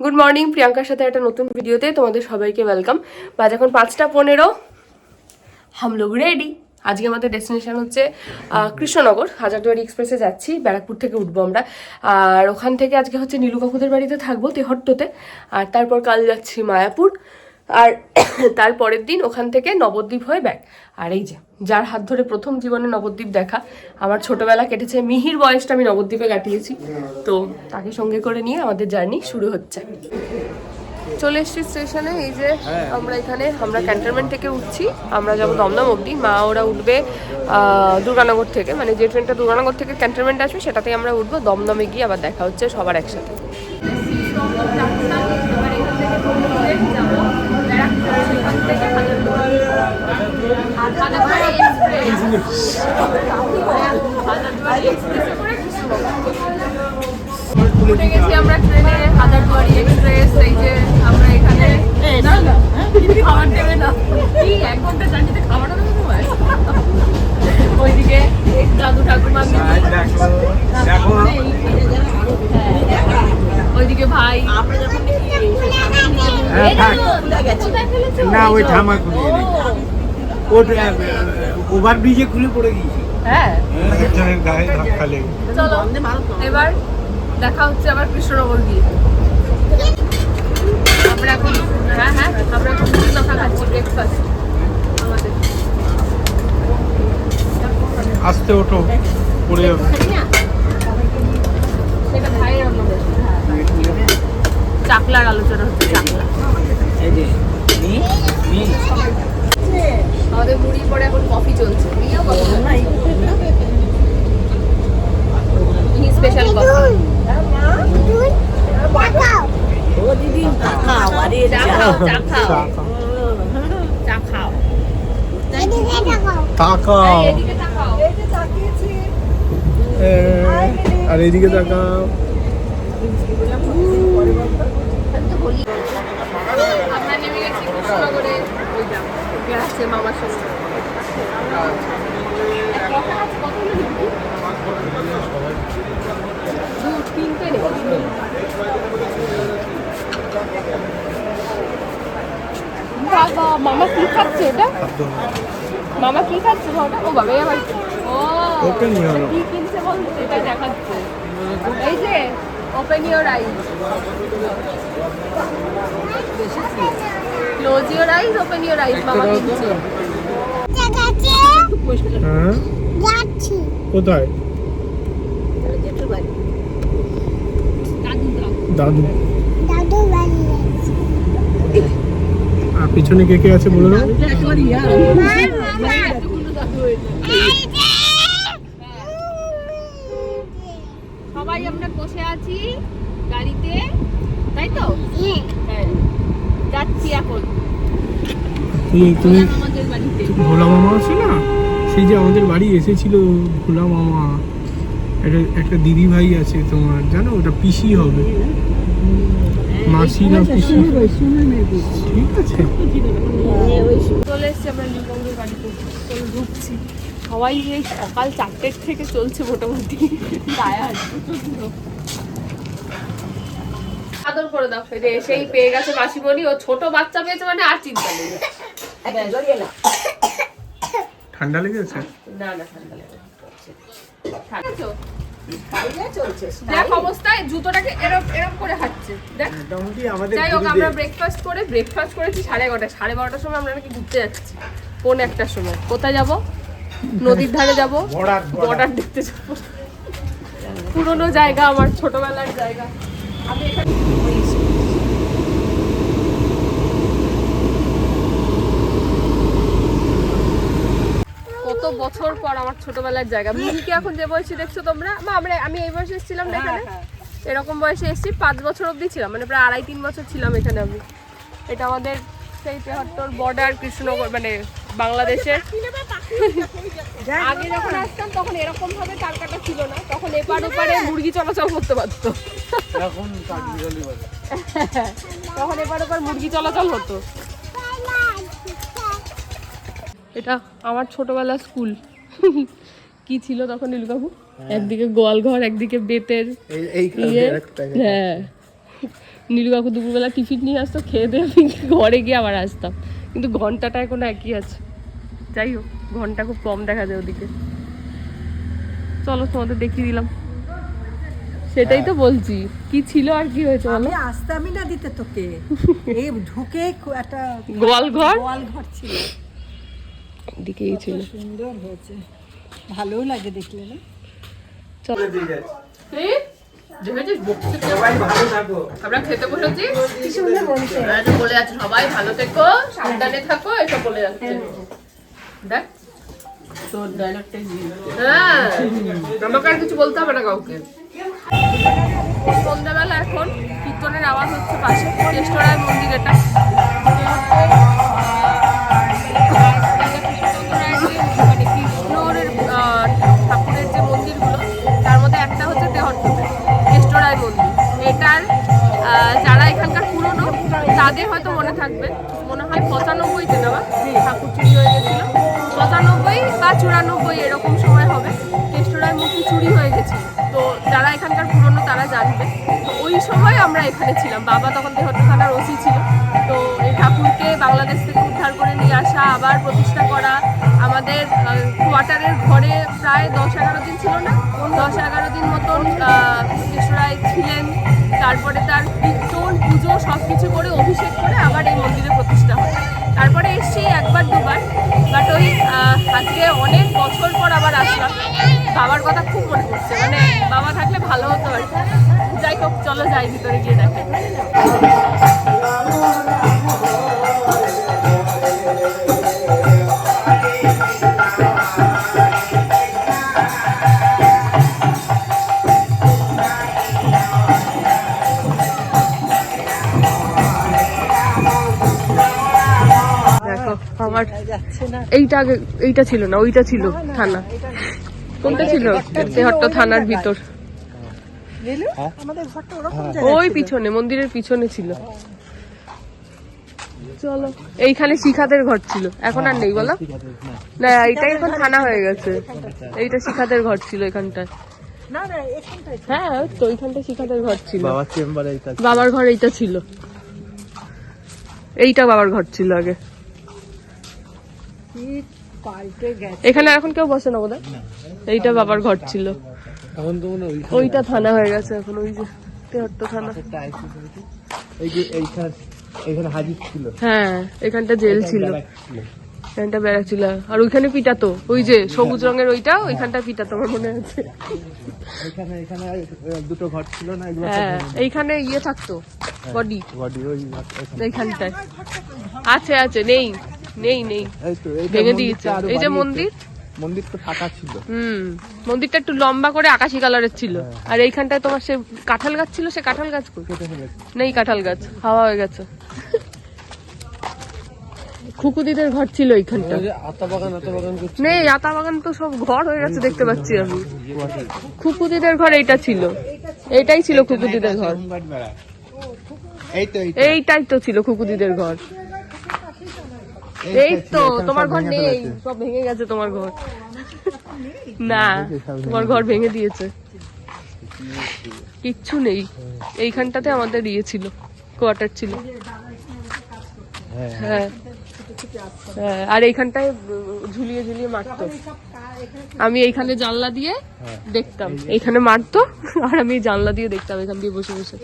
Good morning প্রিয়াঙ্কার সাথে একটা নতুন ভিডিওতে তোমাদের সবাইকে ওয়েলকাম বাজ এখন পাঁচটা পনেরো। হামলোক রেডি আজকে আমাদের ডেস্টিনেশন হচ্ছে কৃষ্ণনগর। হাজারদুয়ারি এক্সপ্রেসে যাচ্ছি ব্যারাকপুর থেকে উঠবো আমরা। আর ওখান থেকে আজকে হচ্ছে নীলু কাকুদের বাড়িতে থাকব তেহট্টতে। আর তারপর কাল যাচ্ছি মায়াপুর। আর তারপরের দিন ওখান থেকে নবদ্বীপ হয়ে ব্যাক আর এই যে যার হাত ধরে প্রথম জীবনে নবদ্বীপ দেখা আমার ছোটবেলা কেটেছে মিহির বয়সটা আমি নবদ্বীপে কাটিয়েছি। তো তাকে সঙ্গে করে নিয়ে আমাদের জার্নি শুরু হচ্ছে। চলে এসছি স্টেশনে এই যে আমরা এখানে আমরা ক্যান্টনমেন্ট থেকে উঠছি। আমরা যাব দমদম অবধি। মা ওরা উঠবে দুর্গানগর থেকে। মানে যে ট্রেনটা দুর্গানগর থেকে ক্যান্টনমেন্ট আসবে সেটাতেই আমরা উঠবো। দমদমে গিয়ে আবার দেখা হচ্ছে সবার একসাথে। উঠে গেছি আমরা ট্রেনে হাজারদুয়ারি এক্সপ্রেস এই যে আমরা এখানে না না না। কি এক ঘণ্টা জার্নিতে খাবার দেবে তোমার ওইদিকে দাদু ঠাকুমা ওইদিকে ভাই হ্যাঁ, থাক। না ওই নেই ওটা ওভার ব্রিজে খুলে পড়ে গিয়েছে। হ্যাঁ। একজনের গায়ে ধাক্কা লেগে। চলো এবার দেখা হচ্ছে আবার কৃষ্ণনগর গিয়ে। আমরা এখন হ্যাঁ হ্যাঁ আমরা এখন মুড়ি মাখা খাচ্ছি ব্রেকফাস্ট আমাদের। আস্তে ওঠো পড়ে যাবে। চাকলার আলোচনা হচ্ছে চলছে নিয়েও কফি স্পেশাল কফি চা খাও চা খাও চা খাও তাকাও এই, এদিকে তাকাও আর এদিকে তাকাও বাবা মামা কি খাচ্ছে ওটা মামা কি খাচ্ছে ওটা ও বাবা আবার ও. কি কিনছে বল এটা দেখাচ্ছে এই যে open your eyes close your eyes open your eyes মামা কিনছে কোথায় দাদু আর পিছনে কে কে আছে বলে দাও। সবাই আমরা বসে আছি গাড়িতে তাই তো? হ্যাঁ যাচ্ছি এখন। তুমি তুমি ভোলা মামা আছে না? সেই যে আমাদের বাড়ি এসেছিল ভোলা মামা। একটা একটা দিদি ভাই আছে তোমার জানো? ওটা পিসি হবে। মাসি না ঠিক আছে। চলে এসছি আমরা বাড়িতে চলো ঢুকছি। সবাই এই সকাল চারটের থেকে চলছে মোটামুটি। আদর করে দাও। এসেই পেয়ে গেছে মাসিমণি। ও ছোট বাচ্চা পেয়েছে মানে আর চিন্তা নেই। ঠান্ডা লেগেছে? না না ঠান্ডা লেগে ঠান্ডা আছো? দেখ অবস্থায় জুতোটাকে এরম এরম করে হাঁটছে। দেখ। আমাদের যাই হোক আমরা ব্রেকফাস্ট করে ব্রেকফাস্ট করেছি সাড়ে এগারোটা সাড়ে বারোটার সময় আমরা নাকি ঘুরতে যাচ্ছি কোন একটার সময়। কোথায় যাব? নদীর ধারে যাব. বর্ডার। দেখতে যাব। পুরোনো জায়গা আমার ছোটবেলার জায়গা। আমি এখানে বছর পর আমার ছোটবেলার জায়গা। মিহিকে এখন যে বয়সে দেখছ তোমরা? বা আমরা আমি এই বয়সে এসেছিলাম না এখানে? এরকম বয়সে এসেছি পাঁচ বছর অবধি ছিলাম মানে প্রায় আড়াই তিন বছর ছিলাম এখানে আমি। এটা আমাদের সেই তেহাত্তর বর্ডার কৃষ্ণনগর মানে বাংলাদেশের। আগে যখন আসতাম তখন এরকম ভাবে তার কাটা ছিল না। তখন এপার ওপারে মুরগি চলাচল করতে পারতো। তখন এপার ওপার মুরগি চলাচল হতো। এটা আমার ছোটবেলার স্কুল। কি ছিল তখন নীলকাকু একদিকে গোয়াল ঘর একদিকে বেতের ইয়ে। হ্যাঁ। নীলু কাকু দুপুরবেলা টিফিন নিয়ে আসতো খেয়ে দিয়ে ঘরে গিয়ে আবার আসতাম। কিন্তু ঘন্টাটা এখন একই আছে। যাই হোক ঘণ্টা খুব কম দেখা যায় ওদিকে। চলো তোমাদের দেখিয়ে দিলাম। সেটাই তো বলছি। কি ছিল আর কি হয়েছে আমি আসতামই না দিতে তোকে। এই ঢুকে একটা গোয়াল ঘর? গোয়াল ঘর ছিল। এদিকেই ছিল। সুন্দর হয়েছে। ভালোও লাগে দেখলে না? চলো। আমরা খেতে বসেছি। বলে যাচ্ছে সবাই ভালো থেকো সাবধানে থাকো এসব বলে যাচ্ছে। দেখ তোর হ্যাঁ আমাকে আর কিছু বলতে হবে না কাউকে। সন্ধ্যাবেলা এখন কীর্তনের আওয়াজ হচ্ছে পাশে রেস্তোরাঁর মন্দির এটা তাদের হয়তো মনে থাকবে, মনে হয় পঁচানব্বইতে বা? ঠাকুর চুরি হয়ে গেছিল। পঁচানব্বই বা চুরানব্বই এরকম সময় হবে কেষ্টরায় মূর্তি চুরি হয়ে গেছে। তো যারা এখানকার পুরনো তারা জানবে। তো ওই সময় আমরা এখানে ছিলাম। বাবা তখন দেহট্ট থানার ওসি ছিল। তো এই ঠাকুরকে বাংলাদেশ থেকে উদ্ধার করে নিয়ে আসা, আবার প্রতিষ্ঠা করা, আমাদের কোয়ার্টারের ঘরে প্রায় দশ এগারো দিন ছিল না। দশ এগারো দিন মতন কেষ্টরায় ছিলেন। তারপরে তার সব কিছু করে অভিষেক করে আবার এই মন্দিরে প্রতিষ্ঠা হয়। তারপরে এসছি একবার দুবার বাট ওই আজকে অনেক বছর পর আবার আসলাম। বাবার কথা খুব মনে পড়ছে মানে বাবা থাকলে ভালো হতো আর। যাই হোক, চলো যাই, ভিতরে গিয়ে দেখে দেখো আমার এইটা আগে এইটা ছিল না ওইটা ছিল থানা। কোনটা ছিল? তেহট্ট থানার ভিতর। নীলু হ্যাঁ। আমাদের ঘরটা ওরকম ওই পিছনে মন্দিরের পিছনে ছিল। চলো। এইখানে শিখাদের ঘর ছিল। এখন আর নেই বলো? না এইটাই এখন থানা হয়ে গেছে। এইটা শিখাদের ঘর ছিল এখানটায়। না না এখানটাই হ্যাঁ তো ওইখানটা শিখাদের ঘর ছিল। বাবার চেম্বারে এটা বাবার ঘর এইটা ছিল। এইটা বাবার ঘর ছিল আগে। কি পাল্টে গেছে। এখানে এখন কেউ বসে না বোধহয়? এইটা বাবার ঘর ছিল। এখন তো ওইটা থানা হয়ে গেছে এখন ওই যে তেহট্ট থানা। এই এইখানে এইখানে হাজির ছিল। হ্যাঁ এখানটা জেল ছিল। এখানটা ব্যারাক ছিল আর ওইখানে পিটাতো ওই যে সবুজ রঙের ওইটা ওইখানটা পিটাতো আমার মনে আছে? এখানে এখানে দুটো ঘর ছিল না হ্যাঁ এইখানে ইয়ে থাকতো বডি বডি ওই এইখানটায়। আছে আছে নেই নেই নেই। ভেঙে দিয়েছে। এই যে মন্দির? মন্দির তো ফাঁকা ছিল। হুম মন্দিরটা একটু লম্বা করে আকাশি কালারের ছিল। আর এইখানটায় তোমার সে কাঁঠাল গাছ ছিল সে কাঁঠাল গাছ নেই কাঁঠাল গাছ হাওয়া হয়ে গেছে। খুকুদিদের ঘর ছিল এইখানটা। নেই আতা বাগান তো সব ঘর হয়ে গেছে দেখতে পাচ্ছি আমি। খুকুদিদের ঘর এইটা ছিল। এইটাই ছিল খুকুদিদের ঘর। এইটাই তো ছিল খুকুদিদের ঘর। এই তো তোমার ঘর নেই। সব ভেঙে গেছে তোমার ঘর। না তোমার ঘর ভেঙে দিয়েছে। কিচ্ছু নেই। এইখানটাতে আমাদের ইয়ে ছিল কোয়ার্টার ছিল। হ্যাঁ। হ্যাঁ, আর এইখানটায় ঝুলিয়ে ঝুলিয়ে মারতো। আমি এইখানে জানলা দিয়ে হ্যাঁ। দেখতাম। এইখানে মারতো আর আমি জানলা দিয়ে দেখতাম এখান দিয়ে বসে বসে।